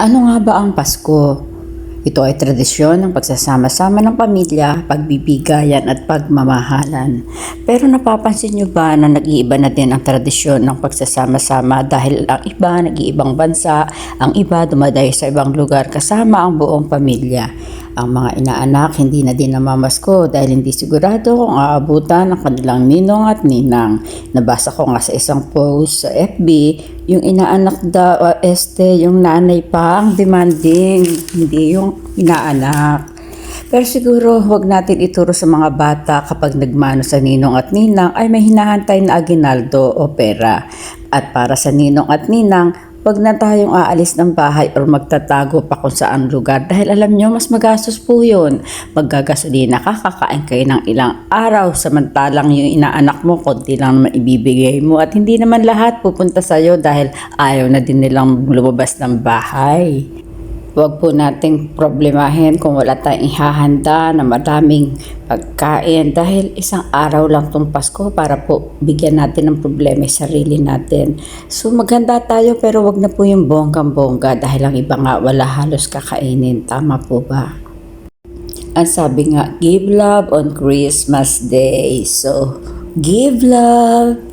Ano nga ba ang Pasko? Ito ay tradisyon ng pagsasama-sama ng pamilya, pagbibigayan at pagmamahalan. Pero napapansin nyo ba na nag-iiba na din ang tradisyon ng pagsasama-sama dahil ang iba nag-iibang bansa, ang iba dumadayo sa ibang lugar kasama ang buong pamilya. Ang mga inaanak hindi na din namamasko dahil hindi sigurado kung aabutan ng kanilang ninong at ninang. Nabasa ko nga sa isang post sa FB, yung inaanak daw, uh, este, yung nanay pa ang demanding, hindi yung inaanak. Pero siguro huwag natin ituro sa mga bata kapag nagmano sa ninong at ninang ay may hinahantay na aginaldo o pera. At para sa ninong at ninang, Huwag na tayong aalis ng bahay or magtatago pa kung saan lugar dahil alam nyo, mas magastos po yun. Maggagasolina ka, kakain kayo ng ilang araw samantalang yung inaanak mo, konti lang naman ibibigay mo at hindi naman lahat pupunta sa'yo dahil ayaw na din nilang lumabas ng bahay. Huwag po nating problemahin kung wala tayong ihahanda na madaming pagkain dahil isang araw lang tong Pasko para po bigyan natin ng problema yung sarili natin. So maghanda tayo pero wag na po yung bonggang-bongga dahil ang iba nga wala halos kakainin. Tama po ba? Ang sabi nga, give love on Christmas Day. So, give love